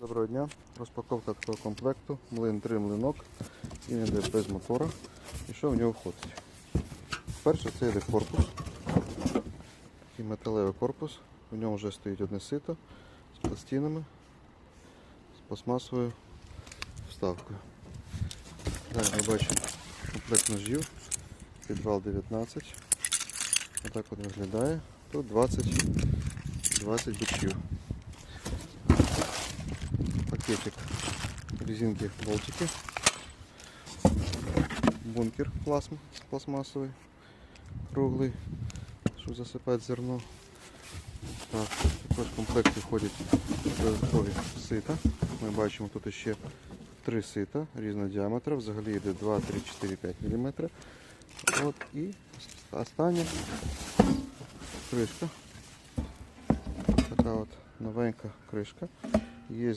Доброго дня. Розпаковка такого комплекту. Млин 3 млинок. Він йде без мотора. І що в нього входить? Перше це йде корпус. Такий металевий корпус. В ньому вже стоїть одне сито з пластинами, з пластмасовою вставкою. Далі ми бачимо комплект ножів. Підвал 19. Отак от виглядає. Тут 20, 20 бичів. Пакетик резинки болтики. Бункер пластм, пластмасовий, круглий, щоб засипати зерно. Так, також в комплекті входять додаткові сита. Ми бачимо тут ще три сита різного діаметра. Взагалі йде 2, 3, 4, 5 мм. От і остання кришка. Така от новенька кришка. Є